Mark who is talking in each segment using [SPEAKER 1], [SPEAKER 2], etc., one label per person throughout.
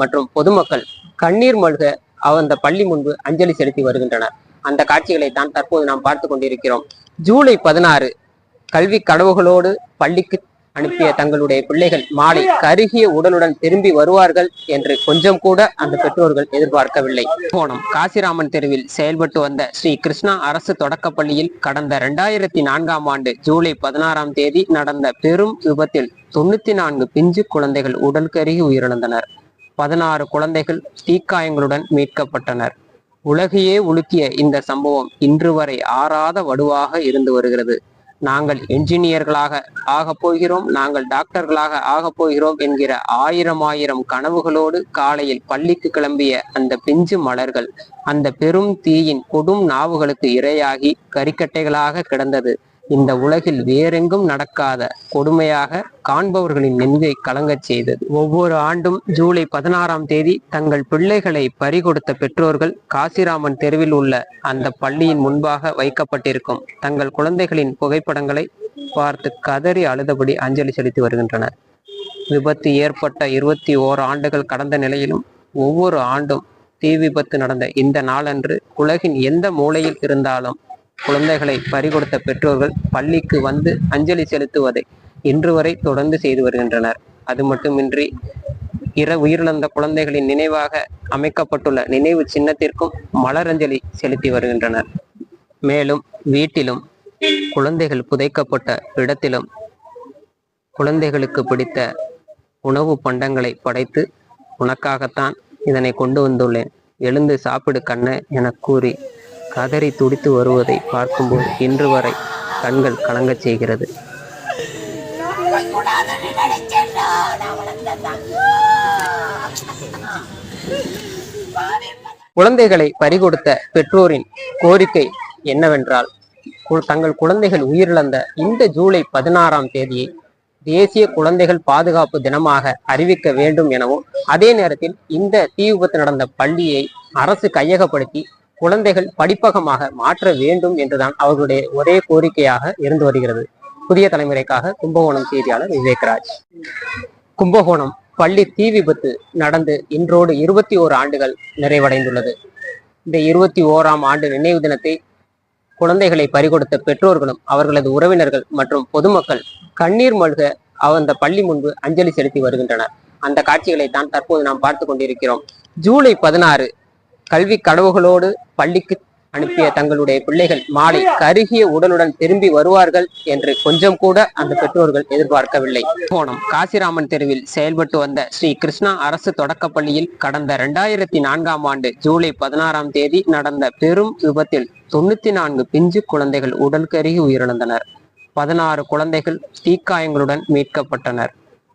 [SPEAKER 1] மற்றும் பொதுமக்கள் கண்ணீர் மல்க அந்த பள்ளி முன்பு அஞ்சலி செலுத்தி வருகின்றனர். அந்த காட்சிகளை தான் தற்போது நாம் பார்த்து கொண்டிருக்கிறோம். ஜூலை பதினாறு கல்வி கடவுகளோடு பள்ளிக்கு அனுப்பிய தங்களுடைய பிள்ளைகள் மாலை கருகிய உடலுடன் திரும்பி வருவார்கள் என்று கொஞ்சம் கூட அந்த பெற்றோர்கள் எதிர்பார்க்கவில்லை. போனம் காசிராமன் தெருவில் செயல்பட்டு வந்த ஸ்ரீ கிருஷ்ணா அரசு தொடக்கப்பள்ளியில் கடந்த இரண்டாயிரத்தி நான்காம் ஆண்டு ஜூலை பதினாறாம் தேதி நடந்த பெரும் விபத்தில் தொண்ணூத்தி நான்கு பிஞ்சு குழந்தைகள் உடல் கருகி உயிரிழந்தனர். பதினாறு குழந்தைகள் தீக்காயங்களுடன் மீட்கப்பட்டனர். உலகையே உலுக்கிய இந்த சம்பவம் இன்று வரை ஆறாத வடுவாக இருந்து வருகிறது. நாங்கள் என்ஜினியர்களாக ஆகப் போகிறோம் நாங்கள் டாக்டர்களாக ஆகப் போகிறோம் என்கிற ஆயிரம் ஆயிரம் கனவுகளோடு காலையில் பள்ளிக்கு கிளம்பிய அந்த பிஞ்சு மலர்கள் அந்த பெரும் தீயின் கொடும் நாவுகளுக்கு இரையாகி கரிக்கட்டைகளாக கிடந்தது. இந்த உலகில் வேறெங்கும் நடக்காத கொடுமையாக காண்பவர்களின் நெஞ்சை கலங்கச் செய்தது. ஒவ்வொரு ஆண்டும் ஜூலை பதினாறாம் தேதி தங்கள் பிள்ளைகளை பறிகொடுத்த பெற்றோர்கள் காசிராமன் தெருவில் உள்ள அந்த பள்ளியின் முன்பாக வைக்கப்பட்டிருக்கும் தங்கள் குழந்தைகளின் புகைப்படங்களை பார்த்து கதறி அழுதபடி அஞ்சலி செலுத்தி வருகின்றனர். விபத்து ஏற்பட்ட இருபத்தி ஓர் ஆண்டுகள் கடந்த நிலையிலும் ஒவ்வொரு ஆண்டும் தீ விபத்து நடந்த இந்த நாளன்று உலகின் எந்த மூலையில் இருந்தாலும் குழந்தைகளை பறிகொடுத்த பெற்றோர்கள் பள்ளிக்கு வந்து அஞ்சலி செலுத்துவதை இன்று வரை தொடர்ந்து செய்து வருகின்றனர். அது மட்டுமின்றி இர உயிரிழந்த குழந்தைகளின் நினைவாக அமைக்கப்பட்டுள்ள நினைவு சின்னத்திற்கும் மலரஞ்சலி செலுத்தி வருகின்றனர். மேலும் வீட்டிலும் குழந்தைகள் புதைக்கப்பட்ட இடத்திலும் குழந்தைகளுக்கு பிடித்த உணவு பண்டங்களை படைத்து உனக்காகத்தான் இதனை கொண்டு வந்துள்ளேன். எழுந்து சாப்பிடு கண்ண என கூறி கதறி துடித்து வருவதை பார்க்கும்போது இன்று வரை கண்கள் கலங்கச் செய்கிறது. குழந்தைகளை பறிகொடுத்த பெற்றோரின் கோரிக்கை என்னவென்றால் கு- தங்கள் குழந்தைகள் உயிரிழந்த இந்த ஜூலை பதினாறாம் தேதியை தேசிய குழந்தைகள் பாதுகாப்பு தினமாக அறிவிக்க வேண்டும் எனவும் அதே நேரத்தில் இந்த தீ விபத்து நடந்த பள்ளியை அரசு கையகப்படுத்தி குழந்தைகள் படிப்பகமாக மாற்ற வேண்டும் என்றுதான் அவர்களுடைய ஒரே கோரிக்கையாக இருந்து வருகிறது. புதிய தலைமுறைக்காக கும்பகோணம் செய்தியாளர் விவேக்ராஜ். கும்பகோணம் பள்ளி தீ விபத்து நடந்து இன்றோடு இருபத்தி ஓரு ஆண்டுகள் நிறைவடைந்துள்ளது. இந்த இருபத்தி ஓராம் ஆண்டு நினைவு தினத்தை குழந்தைகளை பறிகொடுத்த பெற்றோர்களும் அவர்களது உறவினர்கள் மற்றும் பொதுமக்கள் கண்ணீர் மல்க அந்த பள்ளி முன்பு அஞ்சலி செலுத்தி வருகின்றனர். அந்த காட்சிகளை தான் தற்போது நாம் பார்த்து கொண்டிருக்கிறோம். ஜூலை பதினாறு கல்வி கடவுகளோடு பள்ளிக்கு அனுப்பிய தங்களுடைய பிள்ளைகள் மாலை கருகிய உடலுடன் திரும்பி வருவார்கள் என்று கொஞ்சம் கூட அந்த பெற்றோர்கள் எதிர்பார்க்கவில்லை. போனம் காசிராமன் தெருவில் செயல்பட்டு வந்த ஸ்ரீ கிருஷ்ணா அரசு தொடக்கப்பள்ளியில் கடந்த இரண்டாயிரத்தி நான்காம் ஆண்டு ஜூலை பதினாறாம் தேதி நடந்த பெரும் விபத்தில் தொண்ணூத்தி நான்கு பிஞ்சு குழந்தைகள் உடல் கருகி உயிரிழந்தனர். பதினாறு குழந்தைகள் தீக்காயங்களுடன் மீட்கப்பட்டனர்.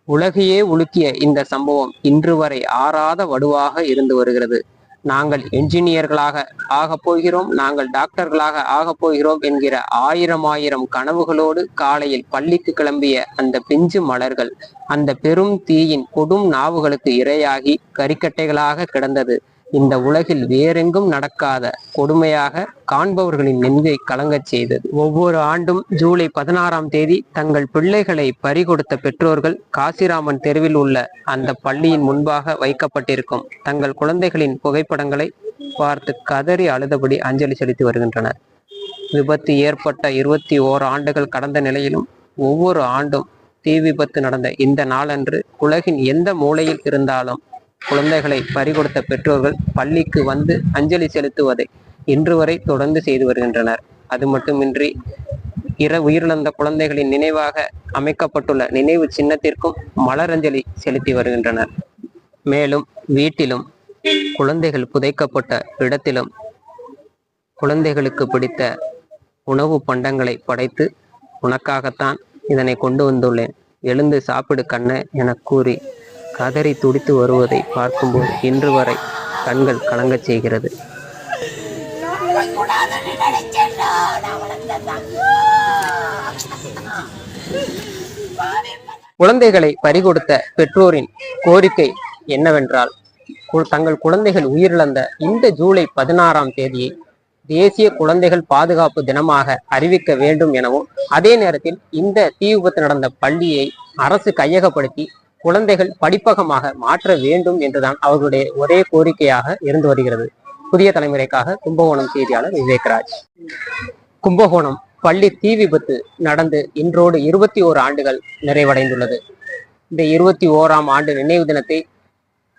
[SPEAKER 1] உலகையே உலுக்கிய இந்த சம்பவம் இன்று வரை ஆறாத வடுவாக இருந்து வருகிறது. நாங்கள் என்ஜினியர்களாக ஆகப் போகிறோம் நாங்கள் டாக்டர்களாக ஆகப் போகிறோம் என்கிற ஆயிரம் ஆயிரம் கனவுகளோடு காலையில் பள்ளிக்கு கிளம்பிய அந்த பிஞ்சு மலர்கள் அந்த பெரும் தீயின் கொடும் நாவுகளுக்கு இரையாகி கரிக்கட்டைகளாக கிடந்தது. இந்த உலகில் வேறெங்கும் நடக்காத கொடுமையாக காண்பவர்களின் நெஞ்சை கலங்கச் செய்தது. ஒவ்வொரு ஆண்டும் ஜூலை பதினாறாம் தேதி தங்கள் பிள்ளைகளை பறிகொடுத்த பெற்றோர்கள் காசிராமன் தெருவில் உள்ள அந்த பள்ளியின் முன்பாக வைக்கப்பட்டிருக்கும் தங்கள் குழந்தைகளின் புகைப்படங்களை பார்த்து கதறி அழுதபடி அஞ்சலி செலுத்தி வருகின்றனர். விபத்து ஏற்பட்ட இருபத்தி ஓர் ஆண்டுகள் கடந்த நிலையிலும் ஒவ்வொரு ஆண்டும் தீ விபத்து நடந்த இந்த நாளன்று உலகின் எந்த மூலையில் இருந்தாலும் குழந்தைகளை பறிகொடுத்த பெற்றோர்கள் பள்ளிக்கு வந்து அஞ்சலி செலுத்துவதை இன்று வரை தொடர்ந்து செய்து வருகின்றனர். அது மட்டுமின்றி இர உயிரிழந்த குழந்தைகளின் நினைவாக அமைக்கப்பட்டுள்ள நினைவு சின்னத்திற்கும் மலரஞ்சலி செலுத்தி வருகின்றனர். மேலும் வீட்டிலும் குழந்தைகள் புதைக்கப்பட்ட இடத்திலும் குழந்தைகளுக்கு பிடித்த உணவு பண்டங்களை படைத்து உனக்காகத்தான் இதனை கொண்டு வந்துள்ளேன். எழுந்து சாப்பிடு கண்ண என கூறி கதறி துடித்து வருவதை பார்க்கும்போது இன்று வரை கண்கள் கலங்கச் செய்கிறது. குழந்தைகளை பறிகொடுத்த பெற்றோரின் கோரிக்கை என்னவென்றால் கு- தங்கள் குழந்தைகள் உயிரிழந்த இந்த ஜூலை பதினாறாம் தேதியை தேசிய குழந்தைகள் பாதுகாப்பு தினமாக அறிவிக்க வேண்டும் எனவும் அதே நேரத்தில் இந்த தீ விபத்து நடந்த பள்ளியை அரசு கையகப்படுத்தி குழந்தைகள் படிப்பகமாக மாற்ற வேண்டும் என்றுதான் அவர்களுடைய ஒரே கோரிக்கையாக இருந்து வருகிறது. புதிய தலைமுறைக்காக கும்பகோணம் செய்தியாளர் விவேக்ராஜ். கும்பகோணம் பள்ளி தீ விபத்து நடந்து இன்றோடு இருபத்தி ஓரு ஆண்டுகள் நிறைவடைந்துள்ளது. இந்த இருபத்தி ஓராம் ஆண்டு நினைவு தினத்தை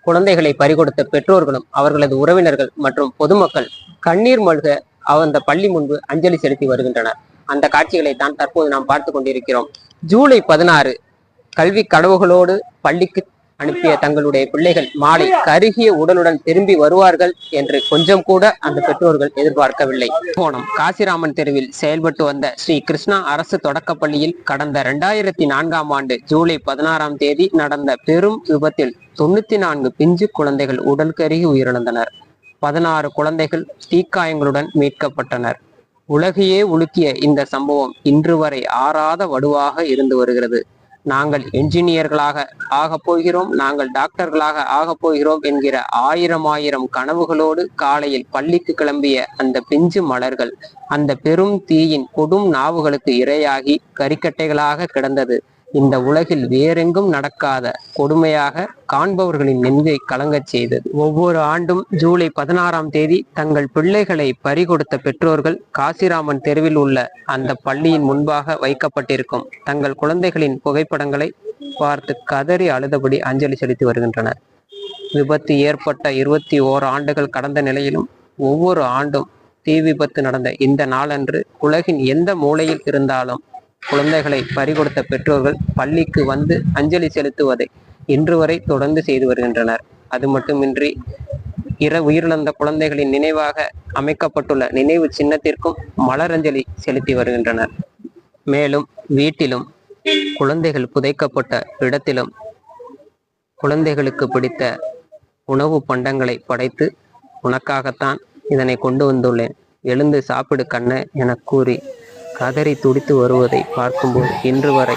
[SPEAKER 1] குழந்தைகளை பறிகொடுத்த பெற்றோர்களும் அவர்களது உறவினர்கள் மற்றும் பொதுமக்கள் கண்ணீர் மல்க அந்த பள்ளி முன்பு அஞ்சலி செலுத்தி வருகின்றனர். அந்த காட்சிகளை தான் தற்போது நாம் பார்த்து கொண்டிருக்கிறோம். ஜூலை பதினாறு கல்வி கனவுகளோடு பள்ளிக்கு அனுப்பிய தங்களுடைய பிள்ளைகள் மாலை கருகிய உடலுடன் திரும்பி வருவார்கள் என்று கொஞ்சம் கூட அந்த பெற்றோர்கள் எதிர்பார்க்கவில்லை. கோணம் காசிராமன் தெருவில் செயல்பட்டு வந்த ஸ்ரீ கிருஷ்ணா அரசு தொடக்கப்பள்ளியில் கடந்த இரண்டாயிரத்தி நான்காம் ஆண்டு ஜூலை பதினாறாம் தேதி நடந்த பெரும் விபத்தில் தொண்ணூத்தி நான்கு பிஞ்சு குழந்தைகள் உடல் கருகி உயிரிழந்தனர். பதினாறு குழந்தைகள் தீக்காயங்களுடன் மீட்கப்பட்டனர். உலகையே உலுக்கிய இந்த சம்பவம் இன்று வரை ஆறாத வடுவாக இருந்து வருகிறது. நாங்கள் என்ஜினியர்களாக ஆகப் போகிறோம் நாங்கள் டாக்டர்களாக ஆகப் போகிறோம் என்கிற ஆயிரம் ஆயிரம் கனவுகளோடு காலையில் பள்ளிக்கு கிளம்பிய அந்த பிஞ்சு மலர்கள் அந்த பெரும் தீயின் கொடும் நாவுகளுக்கு இரையாகி கரிக்கட்டைகளாக கிடந்தது. இந்த உலகில் வேறெங்கும் நடக்காத கொடுமையாக காண்பவர்களின் நெஞ்சை கலங்கச் செய்தது. ஒவ்வொரு ஆண்டும் ஜூலை பதினாறாம் தேதி தங்கள் பிள்ளைகளை பறிகொடுத்த பெற்றோர்கள் காசிராமன் தெருவில் உள்ள அந்த பள்ளியின் முன்பாக வைக்கப்பட்டிருக்கும் தங்கள் குழந்தைகளின் புகைப்படங்களை பார்த்து கதறி அழுதபடி அஞ்சலி செலுத்தி வருகின்றனர். விபத்து ஏற்பட்ட இருபத்தி ஓர் ஆண்டுகள் கடந்த நிலையிலும் ஒவ்வொரு ஆண்டும் தீ விபத்து நடந்த இந்த நாளன்று உலகின் எந்த மூலையில் இருந்தாலும் குழந்தைகளை பறிகொடுத்த பெற்றோர்கள் பள்ளிக்கு வந்து அஞ்சலி செலுத்துவதை இன்று வரை தொடர்ந்து செய்து வருகின்றனர். அது மட்டுமின்றி இர உயிரிழந்த குழந்தைகளின் நினைவாக அமைக்கப்பட்டுள்ள நினைவு சின்னத்திற்கும் மலரஞ்சலி செலுத்தி வருகின்றனர். மேலும் வீட்டிலும் குழந்தைகள் புதைக்கப்பட்ட இடத்திலும் குழந்தைகளுக்கு பிடித்த உணவு பண்டங்களை படைத்து உனக்காகத்தான் இதனை கொண்டு வந்துள்ளேன். எழுந்து சாப்பிடு கண்ண என கூறி கதறி துடித்து வருவதை பார்க்கும்போது இன்று வரை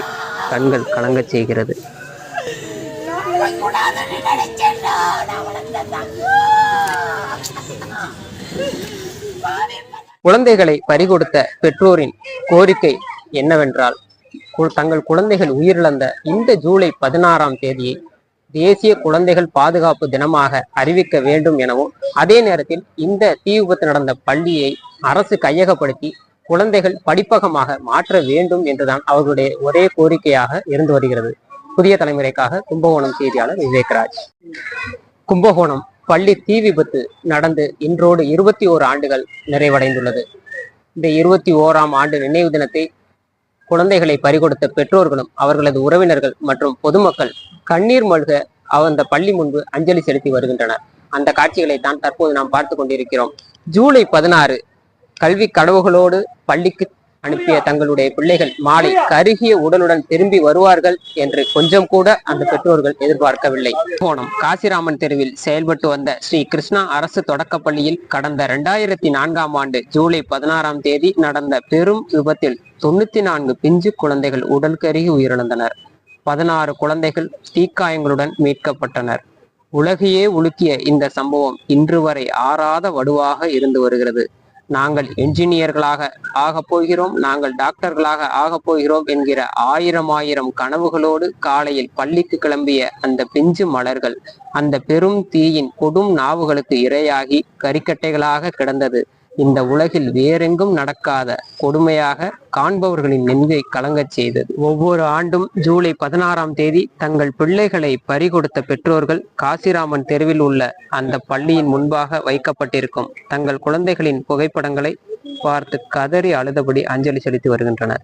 [SPEAKER 1] கண்கள் கலங்கச் செய்கிறது. குழந்தைகளை பறிகொடுத்த பெற்றோரின் கோரிக்கை என்னவென்றால் கு- தங்கள் குழந்தைகள் உயிரிழந்த இந்த ஜூலை பதினாறாம் தேதியை தேசிய குழந்தைகள் பாதுகாப்பு தினமாக அறிவிக்க வேண்டும் எனவும் அதே நேரத்தில் இந்த தீ விபத்து நடந்த பள்ளியை அரசு கையகப்படுத்தி குழந்தைகள் படிப்பகமாக மாற்ற வேண்டும் என்றுதான் அவர்களுடைய ஒரே கோரிக்கையாக இருந்து வருகிறது. புதிய தலைமுறைக்காக கும்பகோணம் செய்தியாளர் விவேக்ராஜ். கும்பகோணம் பள்ளி தீ விபத்து நடந்து இன்றோடு இருபத்தி ஓரு ஆண்டுகள் நிறைவடைந்துள்ளது. இந்த இருபத்தி ஓராம் ஆண்டு நினைவு தினத்தை குழந்தைகளை பறிகொடுத்த பெற்றோர்களும் அவர்களது உறவினர்கள் மற்றும் பொதுமக்கள் கண்ணீர் மல்க அந்த பள்ளி முன்பு அஞ்சலி செலுத்தி வருகின்றனர். அந்த காட்சிகளை தான் தற்போது நாம் பார்த்து கொண்டிருக்கிறோம். ஜூலை பதினாறு கல்வி கனவுகளோடு பள்ளிக்கு அனுப்பிய தங்களுடைய பிள்ளைகள் மாலை கருகிய உடலுடன் திரும்பி வருவார்கள் என்று கொஞ்சம் கூட அந்த பெற்றோர்கள் எதிர்பார்க்கவில்லை. கோணம் காசிராமன் தெருவில் செயல்பட்டு வந்த ஸ்ரீ கிருஷ்ணா அரசு தொடக்கப்பள்ளியில் கடந்த இரண்டாயிரத்தி நான்காம் ஆண்டு ஜூலை பதினாறாம் தேதி நடந்த பெரும் விபத்தில் தொண்ணூத்தி நான்கு பிஞ்சு குழந்தைகள் உடல் கருகி உயிரிழந்தனர். பதினாறு குழந்தைகள் தீக்காயங்களுடன் மீட்கப்பட்டனர். உலகையே உலுக்கிய இந்த சம்பவம் இன்று வரை ஆறாத வடுவாக இருந்து வருகிறது. நாங்கள் என்ஜினியர்களாக ஆகப் போகிறோம் நாங்கள் டாக்டர்களாக ஆகப் போகிறோம் என்கிற ஆயிரம் ஆயிரம் கனவுகளோடு காலையில் பள்ளிக்கு கிளம்பிய அந்த பிஞ்சு மலர்கள் அந்த பெரும் தீயின் கொடும் நாவுகளுக்கு இரையாகி கரிக்கட்டைகளாக கிடந்தது. இந்த உலகில் வேறெங்கும் நடக்காத கொடுமையாக காண்பவர்களின் நெஞ்சை கலங்கச் செய்தது. ஒவ்வொரு ஆண்டும் ஜூலை பதினாறாம் தேதி தங்கள் பிள்ளைகளை பறிகொடுத்த பெற்றோர்கள் காசிராமன் தெருவில் உள்ள அந்த பள்ளியின் முன்பாக வைக்கப்பட்டிருக்கும் தங்கள் குழந்தைகளின் புகைப்படங்களை பார்த்து கதறி அழுதபடி அஞ்சலி செலுத்தி வருகின்றனர்.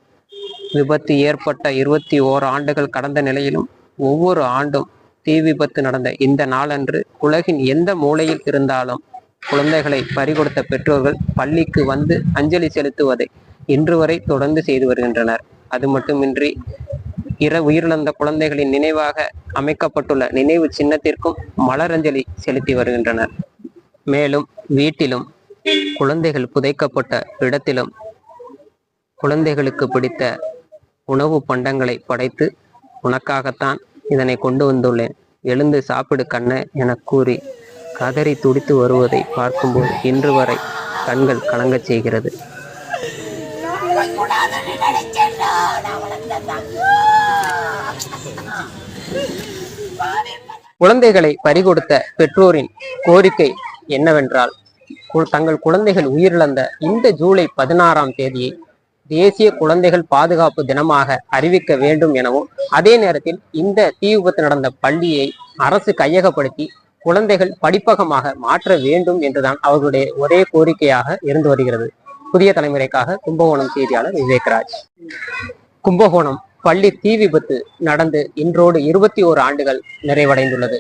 [SPEAKER 1] விபத்து ஏற்பட்ட இருபத்தி ஓர் ஆண்டுகள் கடந்த நிலையிலும் ஒவ்வொரு ஆண்டும் தீ விபத்து நடந்த இந்த நாளன்று உலகின் எந்த மூலையில் இருந்தாலும் குழந்தைகளை பறிகொடுத்த பெற்றோர்கள் பள்ளிக்கு வந்து அஞ்சலி செலுத்துவதை இன்று வரை தொடர்ந்து செய்து வருகின்றனர். அது மட்டுமின்றி இர உயிரிழந்த குழந்தைகளின் நினைவாக அமைக்கப்பட்டுள்ள நினைவு சின்னத்திற்கும் மலரஞ்சலி செலுத்தி வருகின்றனர். மேலும் வீட்டிலும் குழந்தைகள் புதைக்கப்பட்ட இடத்திலும் குழந்தைகளுக்கு பிடித்த உணவு பண்டங்களை படைத்து உனக்காகத்தான் இதனை கொண்டு வந்துள்ளேன். எழுந்து சாப்பிடு கண்ண என கூறி கதறி துடித்து வருவதை பார்க்கும்போது இன்று வரை கண்கள் கலங்கச் செய்கிறது. குழந்தைகளை பறிகொடுத்த பெற்றோரின் கோரிக்கை என்னவென்றால் கு- தங்கள் குழந்தைகள் உயிரிழந்த இந்த ஜூலை பதினாறாம் தேதியை தேசிய குழந்தைகள் பாதுகாப்பு தினமாக அறிவிக்க வேண்டும் எனவும் அதே நேரத்தில் இந்த தீ விபத்து நடந்த பள்ளியை அரசு கையகப்படுத்தி குழந்தைகள் படிப்பகமாக மாற்ற வேண்டும் என்றுதான் அவர்களுடைய ஒரே கோரிக்கையாக இருந்து வருகிறது. புதிய தலைமுறைக்காக கும்பகோணம் செய்தியாளர் விவேக்ராஜ். கும்பகோணம் பள்ளி தீ விபத்து நடந்து இன்றோடு இருபத்தி ஓரு ஆண்டுகள் நிறைவடைந்துள்ளது.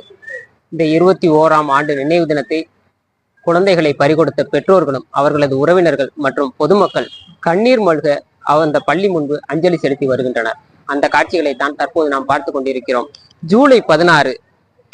[SPEAKER 1] இந்த இருபத்தி ஓராம் ஆண்டு நினைவு தினத்தை குழந்தைகளை பறிகொடுத்த பெற்றோர்களும் அவர்களது உறவினர்கள் மற்றும் பொதுமக்கள் கண்ணீர் மல்க அந்த பள்ளி முன்பு அஞ்சலி செலுத்தி வருகின்றனர். அந்த காட்சிகளை தான் தற்போது நாம் பார்த்து கொண்டிருக்கிறோம். ஜூலை பதினாறு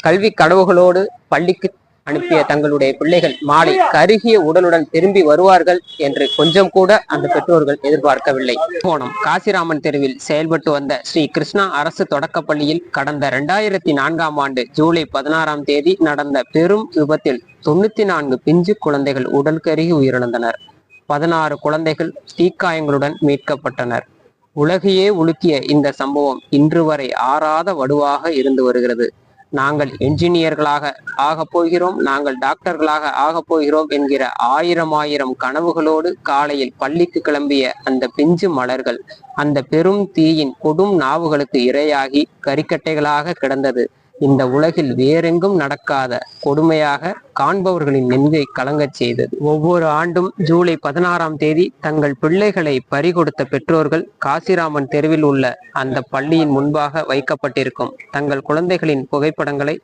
[SPEAKER 1] கல்வி கடவுகளோடு பள்ளிக்கு அனுப்பிய தங்களுடைய பிள்ளைகள் மாலை கருகிய உடலுடன் திரும்பி வருவார்கள் என்று கொஞ்சம் கூட அந்த பெற்றோர்கள் எதிர்பார்க்கவில்லை. கோணம் காசிராமன் தெருவில் செயல்பட்டு வந்த ஸ்ரீ கிருஷ்ணா அரசு தொடக்கப்பள்ளியில் கடந்த இரண்டாயிரத்தி நான்காம் ஆண்டு ஜூலை பதினாறாம் தேதி நடந்த பெரும் விபத்தில் தொண்ணூத்தி நான்கு பிஞ்சு குழந்தைகள் உடல் கருகி உயிரிழந்தனர். பதினாறு குழந்தைகள் தீக்காயங்களுடன் மீட்கப்பட்டனர். உலகையே உலுக்கிய இந்த சம்பவம் இன்று வரை ஆறாத வடுவாக இருந்து வருகிறது. நாங்கள் என்ஜினியர்களாக ஆகப் போகிறோம் நாங்கள் டாக்டர்களாக ஆகப் போகிறோம் என்கிற ஆயிரம் ஆயிரம் கனவுகளோடு காலையில் பள்ளிக்கு கிளம்பிய அந்த பிஞ்சு மலர்கள் அந்த பெரும் தீயின் கொடும் நாவுகளுக்கு இரையாகி கரிக்கட்டைகளாக கிடந்தது. இந்த உலகில் வேறெங்கும் நடக்காத கொடுமையாக காண்பவர்களின் நெஞ்சை கலங்கச் செய்தது. ஒவ்வொரு ஆண்டும் ஜூலை பதினாறாம் தேதி தங்கள் பிள்ளைகளை பறிகொடுத்த பெற்றோர்கள் காசிராமன் தெருவில் உள்ள அந்த பள்ளியின் முன்பாக வைக்கப்பட்டிருக்கும் தங்கள் குழந்தைகளின் புகைப்படங்களை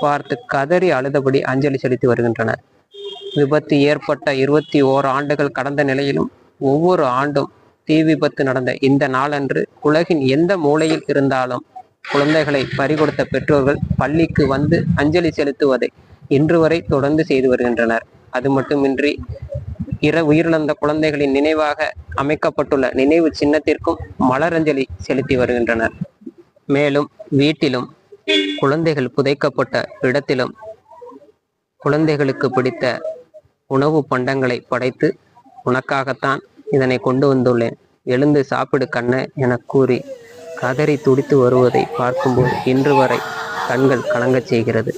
[SPEAKER 1] பார்த்து கதறி அழுதபடி அஞ்சலி செலுத்தி வருகின்றனர். விபத்து ஏற்பட்ட இருபத்தி ஓர் ஆண்டுகள் கடந்த நிலையிலும் ஒவ்வொரு ஆண்டும் தீ விபத்து நடந்த இந்த நாளன்று உலகின் எந்த மூலையில் இருந்தாலும் குழந்தைகளை பறிகொடுத்த பெற்றோர்கள் பள்ளிக்கு வந்து அஞ்சலி செலுத்துவதை இன்று வரை தொடர்ந்து செய்து வருகின்றனர். அது மட்டுமின்றி இர உயிரிழந்த குழந்தைகளின் நினைவாக அமைக்கப்பட்டுள்ள நினைவு சின்னத்திற்கும் மலரஞ்சலி செலுத்தி வருகின்றனர். மேலும் வீட்டிலும் குழந்தைகள் புதைக்கப்பட்ட இடத்திலும் குழந்தைகளுக்கு பிடித்த உணவு பண்டங்களை படைத்து உனக்காகத்தான் இதனை கொண்டு வந்துள்ளேன். எழுந்து சாப்பிடு கண்ண என கூறி கதறி துடித்து வருவதை பார்க்கும்போது இன்று வரை கண்கள் கலங்கச் செய்கிறது.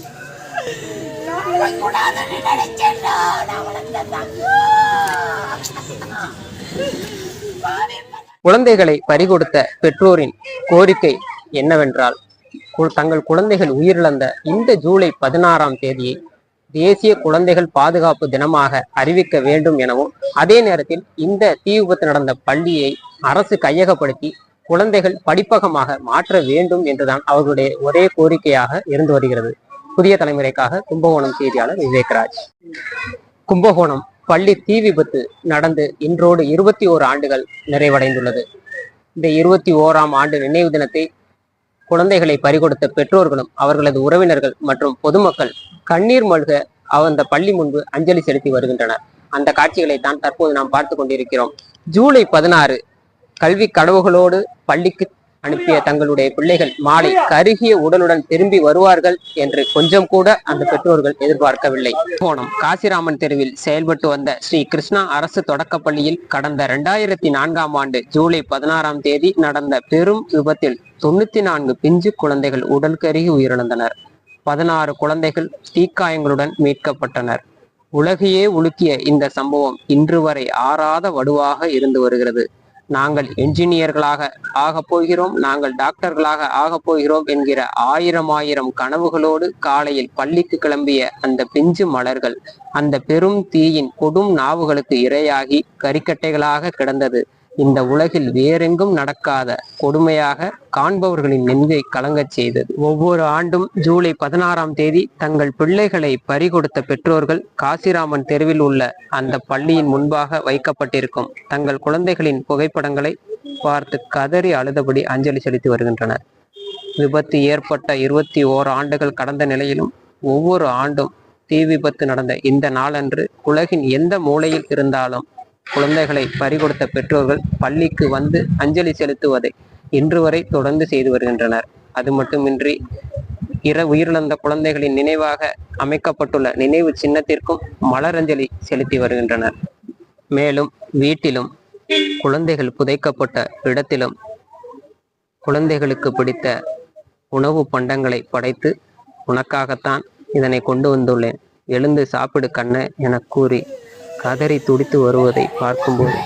[SPEAKER 1] குழந்தைகளை பறிகொடுத்த பெற்றோரின் கோரிக்கை என்னவென்றால் கு- தங்கள் குழந்தைகள் உயிரிழந்த இந்த ஜூலை பதினாறாம் தேதியை தேசிய குழந்தைகள் பாதுகாப்பு தினமாக அறிவிக்க வேண்டும் எனவும் அதே நேரத்தில் இந்த தீ விபத்து நடந்த பள்ளியை அரசு கையகப்படுத்தி குழந்தைகள் படிப்பகமாக மாற்ற வேண்டும் என்றுதான் அவர்களுடைய ஒரே கோரிக்கையாக இருந்து வருகிறது. புதிய தலைமுறைக்காக கும்பகோணம் செய்தியாளர் விவேக்ராஜ். கும்பகோணம் பள்ளி தீ விபத்து நடந்து இன்றோடு இருபத்தி ஓரு ஆண்டுகள் நிறைவடைந்துள்ளது. இந்த இருபத்தி ஓராம் ஆண்டு நினைவு தினத்தை குழந்தைகளை பறிகொடுத்த பெற்றோர்களும் அவர்களது உறவினர்கள் மற்றும் பொதுமக்கள் கண்ணீர் மல்க அந்த பள்ளி முன்பு அஞ்சலி செலுத்தி வருகின்றனர். அந்த காட்சிகளை தான் தற்போது நாம் பார்த்து கொண்டிருக்கிறோம். ஜூலை பதினாறு கல்வி கடவுகளோடு பள்ளிக்கு அனுப்பிய தங்களுடைய பிள்ளைகள் மாலை கருகிய உடலுடன் திரும்பி வருவார்கள் என்று கொஞ்சம் கூட அந்த பெற்றோர்கள் எதிர்பார்க்கவில்லை. கோணம் காசிராமன் தெருவில் செயல்பட்டு வந்த ஸ்ரீ கிருஷ்ணா அரசு தொடக்கப்பள்ளியில் கடந்த இரண்டாயிரத்தி நான்காம் ஆண்டு ஜூலை பதினாறாம் தேதி நடந்த பெரும் விபத்தில் தொண்ணூத்தி நான்கு பிஞ்சு குழந்தைகள் உடல் கருகி உயிரிழந்தனர். பதினாறு குழந்தைகள் தீக்காயங்களுடன் மீட்கப்பட்டனர். உலகையே உலுக்கிய இந்த சம்பவம் இன்று வரை ஆறாத வடுவாக இருந்து வருகிறது. நாங்கள் என்ஜினியர்களாக ஆகப் போகிறோம் நாங்கள் டாக்டர்களாக ஆகப் போகிறோம் என்கிற ஆயிரம் ஆயிரம் கனவுகளோடு காலையில் பள்ளிக்கு கிளம்பிய அந்த பிஞ்சு மலர்கள் அந்த பெரும் தீயின் கொடும் நாவுகளுக்கு இரையாகி கரிக்கட்டைகளாக கிடந்தது. இந்த உலகில் வேறெங்கும் நடக்காத கொடுமையாக காண்பவர்களின் நெஞ்சை கலங்கச் செய்தது. ஒவ்வொரு ஆண்டும் ஜூலை பதினாறாம் தேதி தங்கள் பிள்ளைகளை பறிகொடுத்த பெற்றோர்கள் காசிராமன் தெருவில் உள்ள அந்த பள்ளியின் முன்பாக வைக்கப்பட்டிருக்கும் தங்கள் குழந்தைகளின் புகைப்படங்களை பார்த்து கதறி அழுதபடி அஞ்சலி செலுத்தி வருகின்றனர். விபத்து ஏற்பட்ட இருபத்தி ஓர் ஆண்டுகள் கடந்த நிலையிலும் ஒவ்வொரு ஆண்டும் தீ விபத்து நடந்த இந்த நாளன்று உலகின் எந்த மூலையில் இருந்தாலும் குழந்தைகளை பறிகொடுத்த பெற்றோர்கள் பள்ளிக்கு வந்து அஞ்சலி செலுத்துவதை இன்று வரை தொடர்ந்து செய்து வருகின்றனர். அது மட்டுமின்றி இர உயிரிழந்த குழந்தைகளின் நினைவாக அமைக்கப்பட்டுள்ள நினைவு சின்னத்திற்கும் மலரஞ்சலி செலுத்தி வருகின்றனர். மேலும் வீட்டிலும் குழந்தைகள் புதைக்கப்பட்ட இடத்திலும் குழந்தைகளுக்கு பிடித்த உணவு பண்டங்களை படைத்து உனக்காகத்தான் இதனை கொண்டு வந்துள்ளேன். எழுந்து சாப்பிடு கண்ணு எனக் கூறி கதறி துடித்து வருவதை பார்க்கும்போது